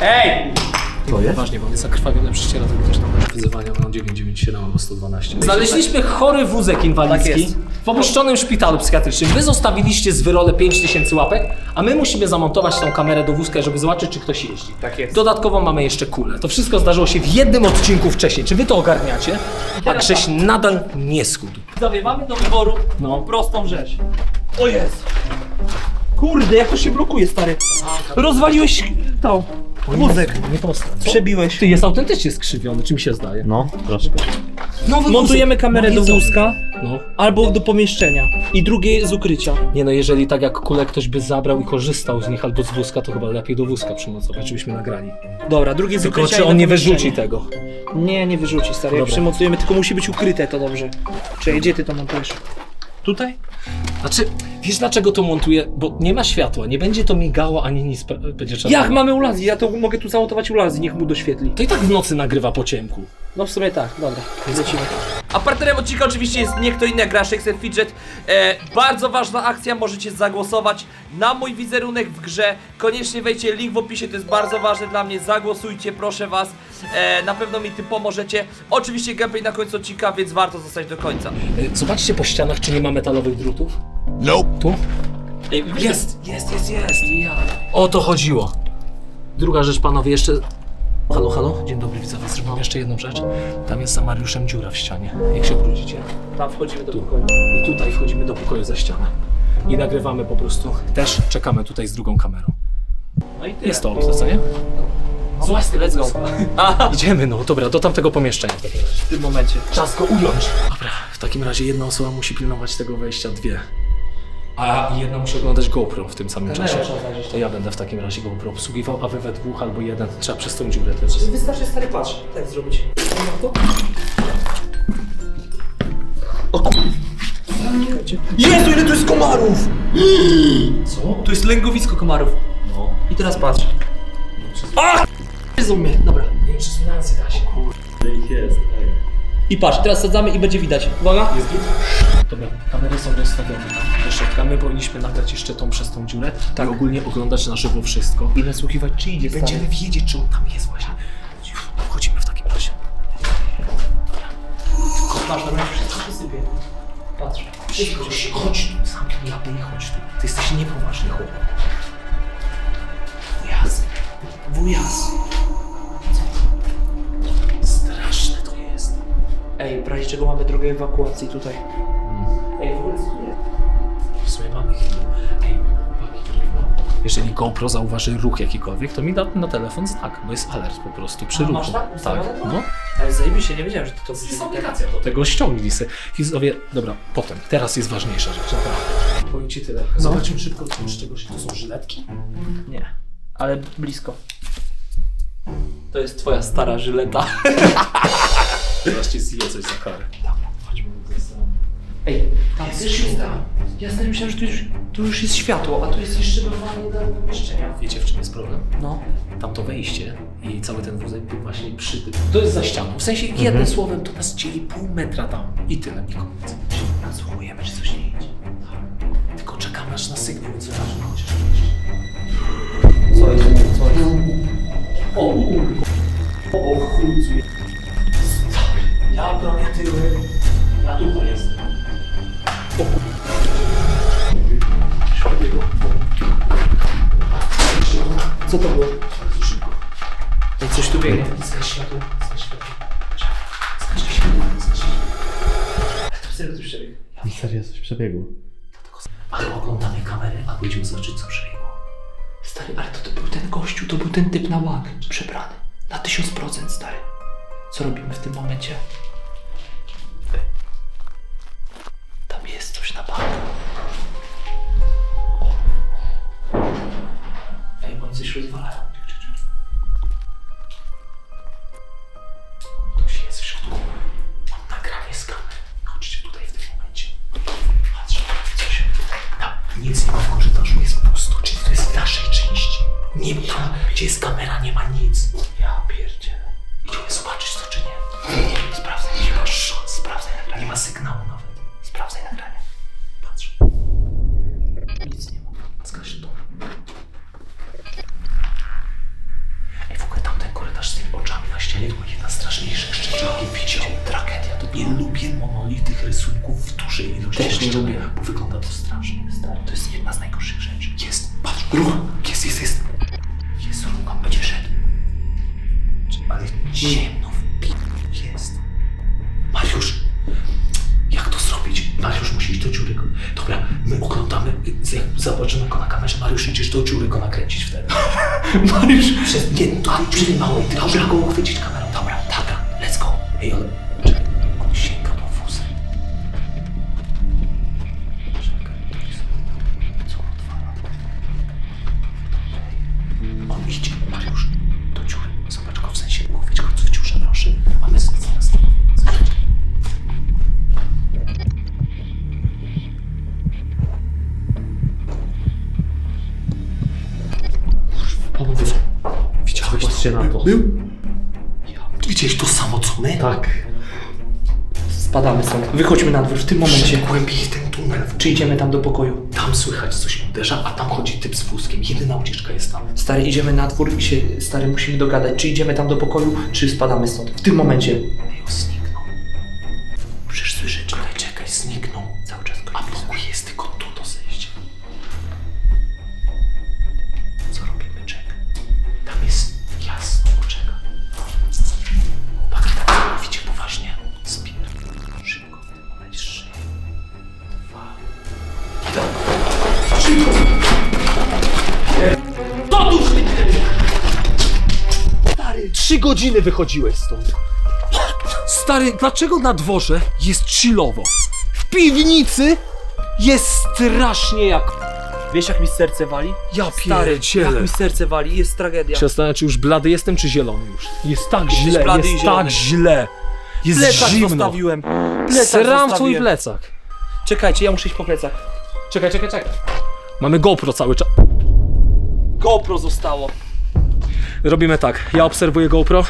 Ej! To jest? Ważnie, bo mnie zakrwawione prześciera, to też tam masz wyzywania mam 997 albo 112. Znaleźliśmy chory wózek Tak inwalidzki jest. w opuszczonym szpitalu psychiatrycznym. Wy zostawiliście z wyrole 5000 łapek, a my musimy zamontować tą kamerę do wózka, żeby zobaczyć, czy ktoś jeździ. Tak jest. Dodatkowo mamy jeszcze kulę. To wszystko zdarzyło się w jednym odcinku wcześniej. Czy wy to ogarniacie? A Grześ nadal nie schudł. Widzowie, mamy do wyboru No. prostą rzecz. O jest! Kurde, jak to się blokuje, stary. Rozwaliłeś to. Wózek. Nie postać. Przebiłeś. Ty jest autentycznie skrzywiony, czy mi się zdaje? No, troszkę. Nowy Montujemy kamerę do wózka No. albo do pomieszczenia. I drugie z ukrycia. Nie no, jeżeli tak jak kule ktoś by zabrał i korzystał z nich albo z wózka, to chyba lepiej do wózka przymocować, żebyśmy nagrali. Dobra, drugie z Tylko ukrycia. czy i on nie wyrzuci tego? Nie, nie wyrzuci, stary. Jak Dobra. przymocujemy, tylko musi być ukryte to dobrze. Czyli gdzie ty to montujesz? Tutaj? Znaczy, wiesz dlaczego to montuję? Bo nie ma światła, nie będzie to migało ani nic będzie trzeba. Jak mamy ulazji? Ja to mogę tu zamontować ulazji, niech mu doświetli. To i tak w nocy nagrywa po ciemku. No w sumie tak, dobra. Lecimy. A partnerem odcinka oczywiście jest nie kto inny jak gra Shakespeare Fidget. E, bardzo ważna akcja, możecie zagłosować na mój wizerunek w grze. Koniecznie wejdźcie, link w opisie, to jest bardzo ważne dla mnie. Zagłosujcie, proszę was. E, na pewno mi tym pomożecie. Oczywiście gameplay na końcu odcinka, więc warto zostać do końca. Y, Zobaczcie po ścianach, czy nie ma metalowych drutów. Nope. Tu? Jest, jest, jest, jest. Ja. O to chodziło. Druga rzecz, panowie, jeszcze... Halo, halo? Dzień dobry, widzowie. Zrobimy jeszcze jedną rzecz. Tam jest za Mariuszem dziura w ścianie. Jak się obrócicie. Tam wchodzimy do pokoju. I tutaj wchodzimy do pokoju za ścianę. I nagrywamy po prostu. Też czekamy tutaj z drugą kamerą. No i tyle. Jest to opcja, co nie? Złasty, let's go. Idziemy, no dobra, do tamtego pomieszczenia. W tym momencie. Czas go ująć. Dobra, w takim razie jedna osoba musi pilnować tego wejścia, dwie. A jedna musi oglądać GoPro w tym samym czasie. trzeba zajrzeć. To ja będę w takim razie GoPro obsługiwał, a wy we dwóch albo jeden trzeba przez tą dziurę też. Wystarczy stary patrz, tak zrobić. Jezu, ile tu jest komarów! Co? Tu jest lęgowisko komarów. No. I teraz patrz. A! Jezu mnie, dobra. Nie wiem, czy z Nancy da się. I patrz, teraz sadzamy i będzie widać. Uwaga. Jest git? Dobra, kamery są rozstawione tam do środka. My powinniśmy nagrać jeszcze tą przez tą dziurę tak. i ogólnie oglądać na żywo wszystko. I nasłuchiwać, czy idzie Będziemy wiedzieć, czy on tam jest właśnie. Wchodzimy w takim razie. Patrz, dobra, wszystko się sypie. Patrz. Chodź, chodź tu, sam japy i chodź tu. Ty jesteś niepoważny chłopak. Wujas. Wujas. Straszne to jest. Ej, w razie czego mamy drogę ewakuacji tutaj. Ej, w ogóle? W sumie mamy chwilę. Ej, chłopaki, no. jeżeli GoPro zauważy ruch jakikolwiek, to mi da na telefon znak, bo jest alert po prostu przy A, ruchu. masz tak tak, ustawione to? no. Ale zajebiście, nie wiedziałem, że to jest aplikacja do tego, ściągnij sobie. Widzowie, dobra, potem. Teraz jest ważniejsza rzecz, naprawdę. Powiem ci tyle. Zobaczmy szybko, z czegoś. To są żyletki? Nie, ale blisko. To jest twoja stara żyleta. Teraz ci zje coś za karę. Ej, tam jest światło. Ja stary myślałem, że tu już, tu już jest światło, a tu jest jeszcze normalnie do pomieszczenia. Wiecie, w czym jest problem? No. Tam to wejście i cały ten wózek był właśnie przy tym. To jest za ścianą. W sensie jednym słowem to nas dzieli pół metra tam i tyle, i koniec. Nasłuchujemy, czy coś nie idzie. Co robimy w tym momencie? Bo wygląda to strasznie, stary. To jest jedna z najgorszych rzeczy. Jest, patrz, ruch, jest, jest, jest. Jest ruch, on będzie szedł. Ale ciemno w pi... jest. Mariusz, jak to zrobić? Mariusz musi iść do dziury. go- Dobra, my oglądamy, zobaczymy go na kamerze. Mariusz, idziesz do dziury go nakręcić wtedy. Mariusz, przez, nie, to dziury małej, ty musisz go uchwycić kamerą. Dobra, dobra, let's go. Ej, ale, Wychodźmy na dwór w tym momencie. Głębiej ten tunel. Czy idziemy tam do pokoju? Tam słychać coś uderza, a tam chodzi typ z wózkiem. Jedyna ucieczka jest tam. Stary, idziemy na dwór i się, stary, musimy dogadać, czy idziemy tam do pokoju, czy spadamy stąd. W tym momencie. Ej, godziny wychodziłeś stąd. Stary, dlaczego na dworze jest chillowo? W piwnicy jest strasznie jak... Wiesz, jak mi serce wali? Ja Stary, pierdzielę. jak mi serce wali, jest tragedia. Się zastanawiam, czy już blady jestem, czy zielony już. Jest tak Jesteś źle, blady i jest zielony. tak źle. Jest Plecak zimno. zostawiłem. Plecak Sram twój zostawiłem. plecak. Czekajcie, ja muszę iść po plecach. Czekaj, czekaj, czekaj. Mamy GoPro cały czas. GoPro zostało. Robimy tak, ja obserwuję GoPro,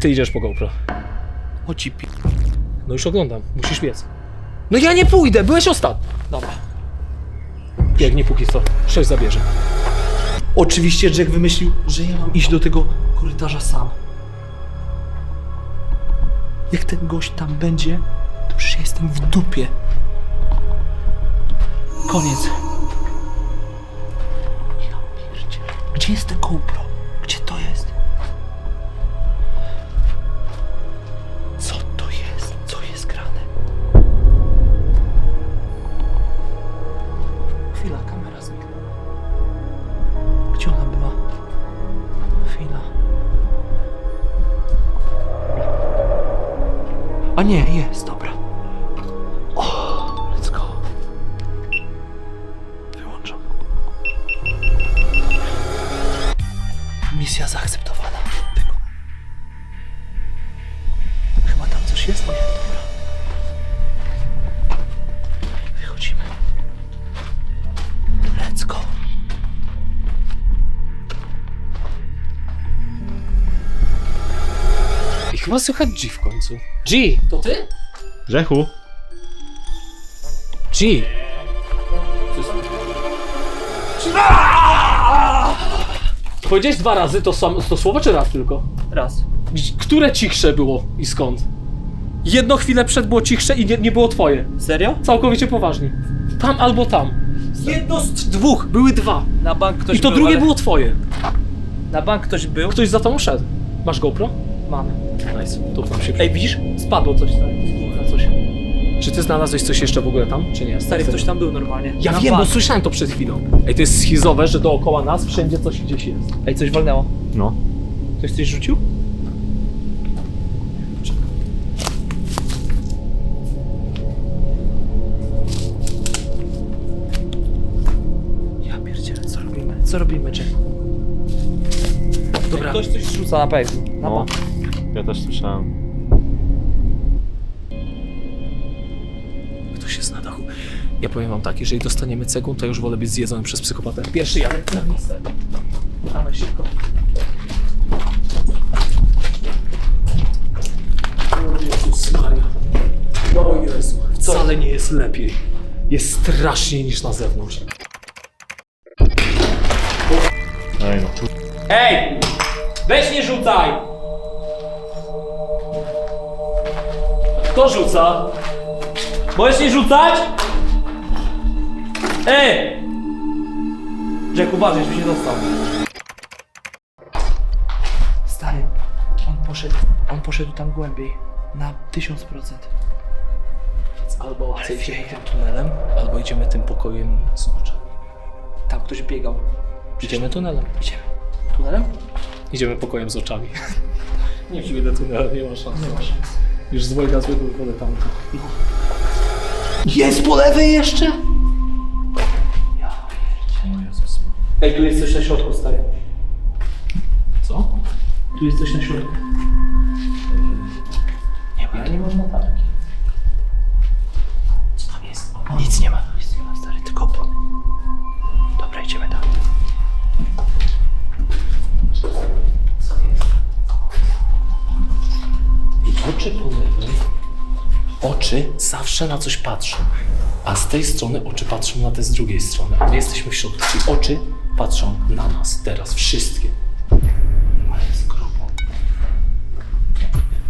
ty idziesz po GoPro. O ci pi... No już oglądam, musisz biec. No ja nie pójdę, byłeś ostatni. Dobra. Nie póki co, sześć zabierze. Oczywiście Jack wymyślił, że ja mam iść do tego korytarza sam. Jak ten gość tam będzie, to przecież ja jestem w dupie. Koniec. Ja. Gdzie jest te GoPro? A nie, jest, dobra. Słychać G w końcu. G, to ty? Grzechu? G. Powiedziałeś dwa razy to, sam, to słowo, czy raz tylko? Raz. Które cichsze było i skąd? Jedno chwilę przed było cichsze i nie, nie było twoje. Serio? Całkowicie poważnie. Tam albo tam. Jedno z Dwóch, były dwa. Na bank ktoś I to był, drugie ale- było twoje. Na bank ktoś był? Ktoś za tobą szedł. Masz GoPro? Nice. Nam się Ej, widzisz? Spadło coś stary. coś. Czy ty znalazłeś coś jeszcze w ogóle tam, czy nie? Stary, ktoś tam był normalnie. Ja Na wiem, bo bank. słyszałem to przed chwilą. Ej, to jest schizowe, że dookoła nas wszędzie coś gdzieś jest. Ej, coś walnęło. No. Ktoś coś rzucił? Ja pierdzielę, co robimy? Co robimy, Jack? Dobra. Ktoś coś rzuca na pewno. Na No. bank. Ja też słyszałem. Ktoś jest na dachu. Ja powiem wam tak, jeżeli dostaniemy cegłą, to już wolę być zjedzony przez psychopatę. Pierwszy jadę na miejsce. Dawaj szybko. O Jezus Maria. O Jezu. Wcale nie jest lepiej. Jest straszniej niż na zewnątrz. Ej no. Ej! Weź nie rzucaj! Kto rzuca? Możesz nie rzucać? Ej! Jack, uważaj, żeby się dostał. Stary, on poszedł, on poszedł tam głębiej. Na tysiąc procent. Albo idziemy tym tunelem, albo idziemy tym pokojem z oczami. Tam ktoś biegał. Idziemy tunelem. Idziemy. Tunelem? Idziemy pokojem z oczami. nie pójdę tunelem, nie ma szans. Nie ma szans. Już z dwojga złego wychodzę tam. Jest po lewej jeszcze? Ej, tu jest coś na środku, stary. Co? Tu jest coś na środku. Zawsze na coś patrzą. A z tej strony oczy patrzą na te z drugiej strony. A my jesteśmy w środku. Czyli oczy patrzą na nas teraz. Wszystkie. Ale jest grubo.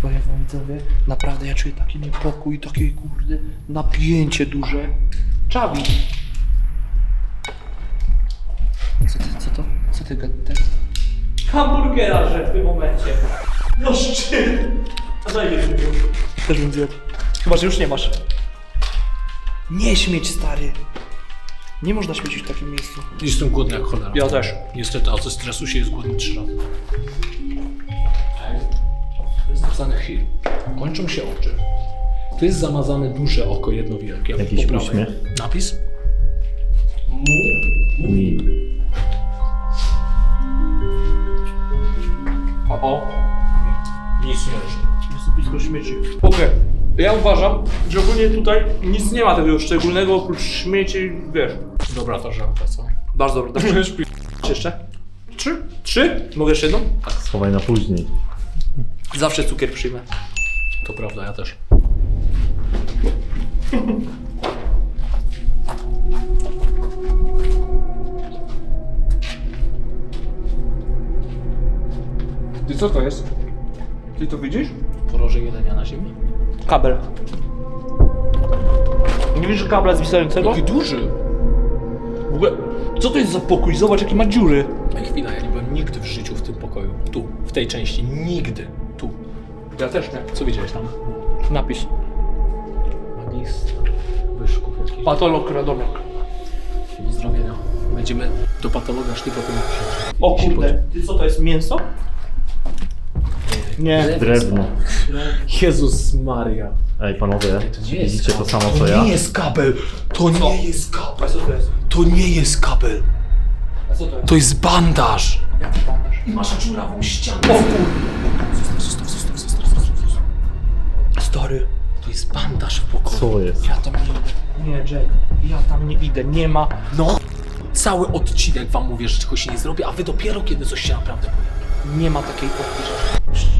Powiem wam widzowie, naprawdę ja czuję taki niepokój, takie kurde napięcie duże. Czawi! Co ty, co to? Co ty gadasz? Hamburgera, że w tym momencie. No szczyt! A daj mi Też bym zjadł. Chyba, że już nie masz. Nie śmieć, stary. Nie można śmiecić w takim miejscu. Jestem głodny jak cholera. Ja też. Niestety, a ze stresu się jest głodny trzy razy. To jest napisane chwil. Kończą się oczy. Tu jest zamazane duże oko, jedno wielkie. Jakiś po prawej. uśmiech? Napis? Mu. Mi. O, o. Nic nie leży. Jest blisko śmieci. Okej. Ja uważam, że ogólnie tutaj nic nie ma takiego szczególnego oprócz śmieci, wiesz. Dobra ta żelka, co? Bardzo dobra. Damy jeszcze? Trzy? Trzy? Mogę jeszcze jedną? Schowaj na później. Zawsze cukier przyjmę. To prawda, ja też. Ty co to jest? Ty to widzisz? Poroże jelenia na ziemi? Kabel. Nie widzisz kabla zwisającego? Jaki duży! W ogóle, co to jest za pokój? Zobacz jakie ma dziury. Ej, chwila, ja nie byłem nigdy w życiu w tym pokoju. Tu, w tej części. Nigdy. Tu. Ja też nie. Co widziałeś tam? Napis. Magistra. Wyszków jakiś. Patolog Radomiak. Pozdrowienia. Będziemy do patologa szli potem. O kurde. Ty co to jest mięso? Nie. Drewno. Jezus Maria. Ej, panowie, to nie jest widzicie to kabel. samo co ja? jest kabel. To nie jest kabel. A co to jest? To nie jest kabel. A co to jest? To jest bandaż. Jaki bandaż? I masz dziurawą ścianę. O kurde. Zostaw, zostaw, zostaw, zostaw, zostaw. Stary. To jest bandaż w pokoju. Co jest? Ja tam nie idę. Nie, Jack. Ja tam nie idę. Nie ma. No. Cały odcinek wam mówię, że czegoś nie zrobię, a wy dopiero kiedy coś się naprawdę pojawi. Nie ma takiej opcji, że...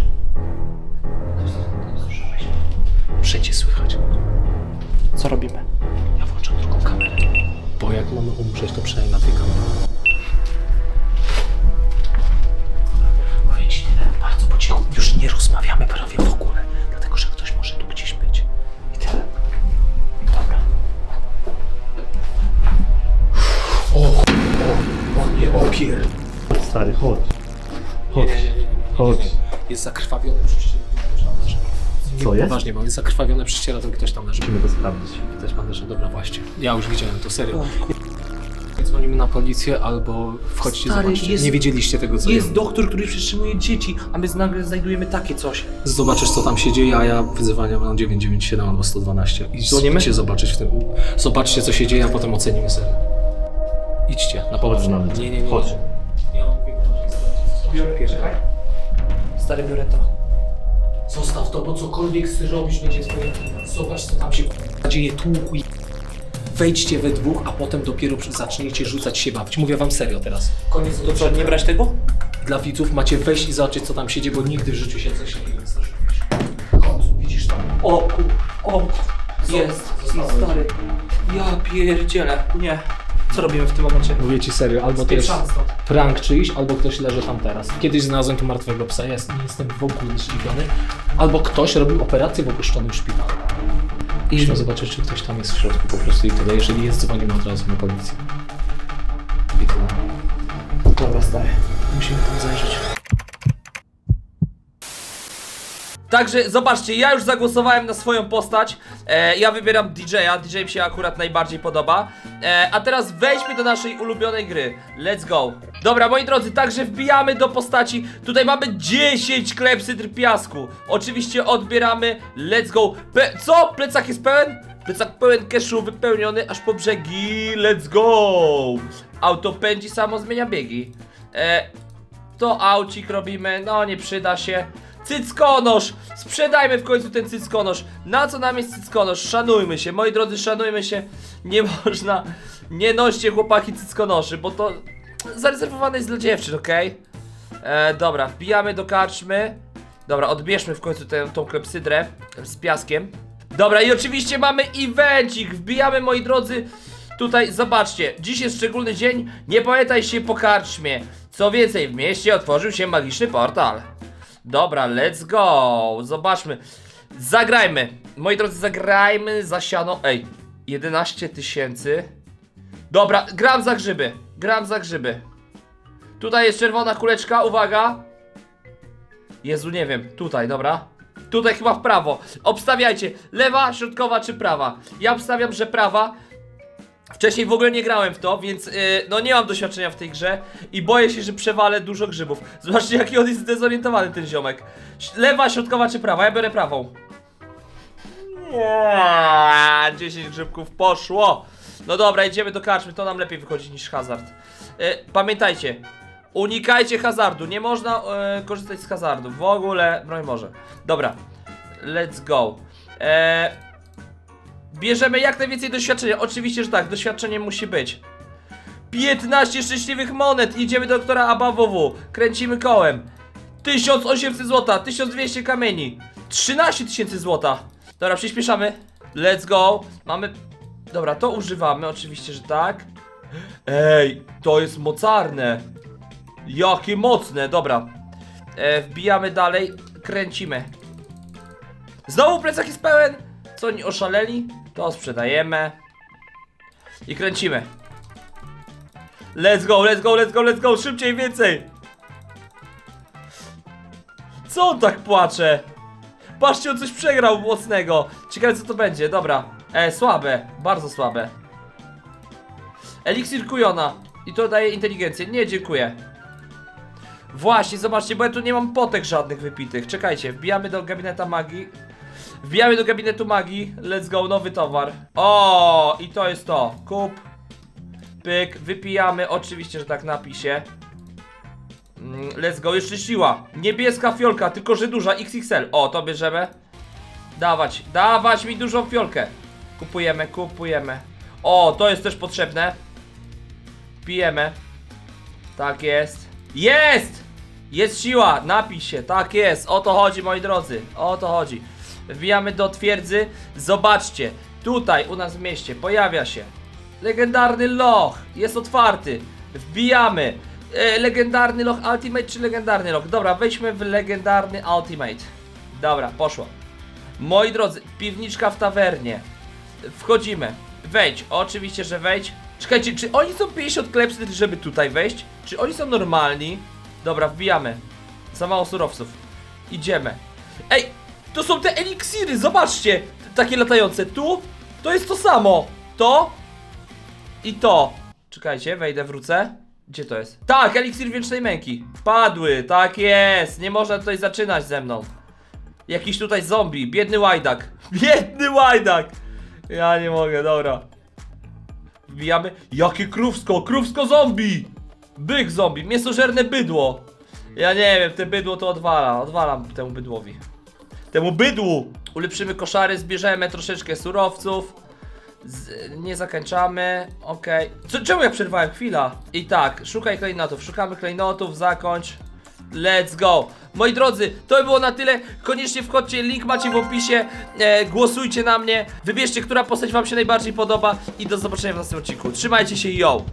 Przecie słychać. Co robimy? Ja włączam drugą kamerę. Bo jak mamy umrzeć, to przynajmniej na tej kamerze. Jest? Poważnie, mam jest zakrwawione prześcieradło i ktoś tam leży. Musimy to sprawdzić. Też pan że dobra właśnie. Ja już widziałem to serio. Dzwonimy na policję albo wchodźcie Stary, zobaczcie. jest- Nie wiedzieliście tego co Jest doktor, który przetrzymuje dzieci, a my nagle znajdujemy takie coś. Zobaczysz co tam się dzieje, a ja wyzywania mam 997 albo 112. I Dzwonimy? idźcie zobaczyć w tym. Zobaczcie co się dzieje, a potem ocenimy serię. Idźcie, na Chodź nami. Nie, nie, nie. Chodź. Ja mam. Stary, biorę to. Zostaw to, bo cokolwiek chcesz robić będzie twoje. Zobacz co tam się dzieje, tłuku i... Wejdźcie we dwóch, a potem dopiero zaczniecie rzucać się bawić. Mówię wam serio teraz. Koniec To co, nie brać tego? Dla widzów macie wejść i zobaczyć co tam się dzieje, bo nigdy w życiu się coś takiego nie zdarzyło. Chodź, widzisz tam. O, ku- o, jest, Zostałeś. stary. Ja pierdzielę, nie. Co robimy w tym momencie? Mówię ci serio, albo to jest stąd. Prank czyjś, albo ktoś leży tam teraz. Kiedyś znalazłem tu martwego psa, jest, nie jestem w ogóle zdziwiony. Albo ktoś robił operację w opuszczonym szpitalu. Idźmy zobaczyć, czy ktoś tam jest w środku po prostu i tyle. Jeżeli jest, dzwonimy od razu na policję. I tyle. Dobra, stary. Musimy tam zajrzeć. Także zobaczcie, ja już zagłosowałem na swoją postać. E, ja wybieram DJ-a, DJ mi się akurat najbardziej podoba. E, a teraz wejdźmy do naszej ulubionej gry. Let's go. Dobra, moi drodzy, także wbijamy do postaci. Tutaj mamy 10 klepsydr piasku. Oczywiście odbieramy. Let's go. Pe co? Plecak jest pełen? Plecak pełen cashu, wypełniony aż po brzegi. Let's go. Auto pędzi, samo zmienia biegi. E, to aucik robimy, no nie przyda się. Cyckonosz! Sprzedajmy w końcu ten cyckonosz. Na co nam jest cyckonosz? Szanujmy się, moi drodzy, szanujmy się. Nie można, nie noście chłopaki cyckonoszy, bo to zarezerwowane jest dla dziewczyn, okej? E, dobra, wbijamy do karczmy. Dobra, odbierzmy w końcu tę, tą klepsydrę z piaskiem. Dobra, i oczywiście mamy evencik. Wbijamy, moi drodzy. Tutaj, zobaczcie, dziś jest szczególny dzień. Nie pamiętaj się po karczmie. Co więcej, w mieście otworzył się magiczny portal. Dobra, let's go. Zobaczmy. Zagrajmy. Moi drodzy, zagrajmy za siano. Ej, 11 tysięcy. Dobra, gram za grzyby. Gram za grzyby. Tutaj jest czerwona kuleczka, uwaga. Jezu, nie wiem. Tutaj, dobra. Tutaj chyba w prawo. Obstawiajcie. Lewa, środkowa czy prawa? Ja obstawiam, że prawa. Wcześniej w ogóle nie grałem w to, więc yy, no nie mam doświadczenia w tej grze i boję się, że przewalę dużo grzybów. Zobaczcie jaki on jest zdezorientowany ten ziomek. Lewa, środkowa czy prawa? Ja biorę prawą. Nie, 10 grzybków poszło. No dobra, idziemy do karczmy, to nam lepiej wychodzi niż hazard. Yy, pamiętajcie, unikajcie hazardu, nie można yy, korzystać z hazardu. W ogóle, broń może. Dobra, let's go. Eee, Bierzemy jak najwięcej doświadczenia. Oczywiście, że tak, doświadczenie musi być. 15 szczęśliwych monet. Idziemy do doktora Abawowu. Kręcimy kołem. 1800 złota, 1200 kamieni. 13 tysięcy złota. Dobra, przyspieszamy. Let's go. Mamy. Dobra, to używamy, oczywiście, że tak. Ej, to jest mocarne. Jakie mocne, dobra. E, wbijamy dalej, kręcimy. Znowu plecak jest pełen. Co oni oszaleli? To sprzedajemy. I kręcimy. Let's go, let's go, let's go, let's go, szybciej, więcej. Co on tak płacze? Patrzcie, on coś przegrał mocnego. Ciekawe co to będzie, dobra. E, słabe, bardzo słabe. Eliksir Kujona. I to daje inteligencję. Nie, dziękuję. Właśnie, zobaczcie, bo ja tu nie mam potek żadnych wypitych. Czekajcie, wbijamy do gabineta magii. Wbijamy do gabinetu magii. Let's go, nowy towar. O, i to jest to. Kup. Pyk, wypijamy. Oczywiście, że tak napisie. Mm, Let's go, jeszcze siła. Niebieska fiolka, tylko że duża, XXL. O, to bierzemy. Dawać, dawać mi dużą fiolkę. Kupujemy, kupujemy. O, to jest też potrzebne. Pijemy. Tak jest. Jest! Jest siła, napisz się, tak jest, o to chodzi moi drodzy, o to chodzi. Wbijamy do twierdzy, zobaczcie, tutaj u nas w mieście pojawia się legendarny loch, jest otwarty, wbijamy. E, legendarny loch Ultimate czy legendarny loch? Dobra, wejdźmy w legendarny Ultimate. Dobra, poszło. Moi drodzy, piwniczka w tawernie. Wchodzimy. Wejdź, oczywiście, że wejdź. Czekajcie, czy oni są 50 klepsydr, żeby tutaj wejść? Czy oni są normalni? Dobra, wbijamy. Za mało surowców. Idziemy. Ej, to są te eliksiry, zobaczcie! Takie latające. Tu, to jest to samo. To i to. Czekajcie, wejdę, wrócę. Gdzie to jest? Tak, eliksir wiecznej męki. Padły, tak jest. Nie można tutaj zaczynać ze mną. Jakiś tutaj zombie, biedny łajdak. Biedny łajdak! Ja nie mogę, dobra. Wbijamy. Jakie krówsko, krówsko zombie! Byk zombie, mięsożerne bydło. Ja nie wiem, te bydło to odwala, odwalam temu bydłowi. Temu bydłu! Ulepszymy koszary, zbierzemy troszeczkę surowców. Z, nie zakończamy, okej. Co Czemu ja przerwałem? Chwila. I tak, szukaj klejnotów, szukamy klejnotów, zakończ. Let's go! Moi drodzy, to by było na tyle. Koniecznie wchodźcie, link macie w opisie. E, głosujcie na mnie. Wybierzcie, która postać Wam się najbardziej podoba. I do zobaczenia w następnym odcinku. Trzymajcie się, yo!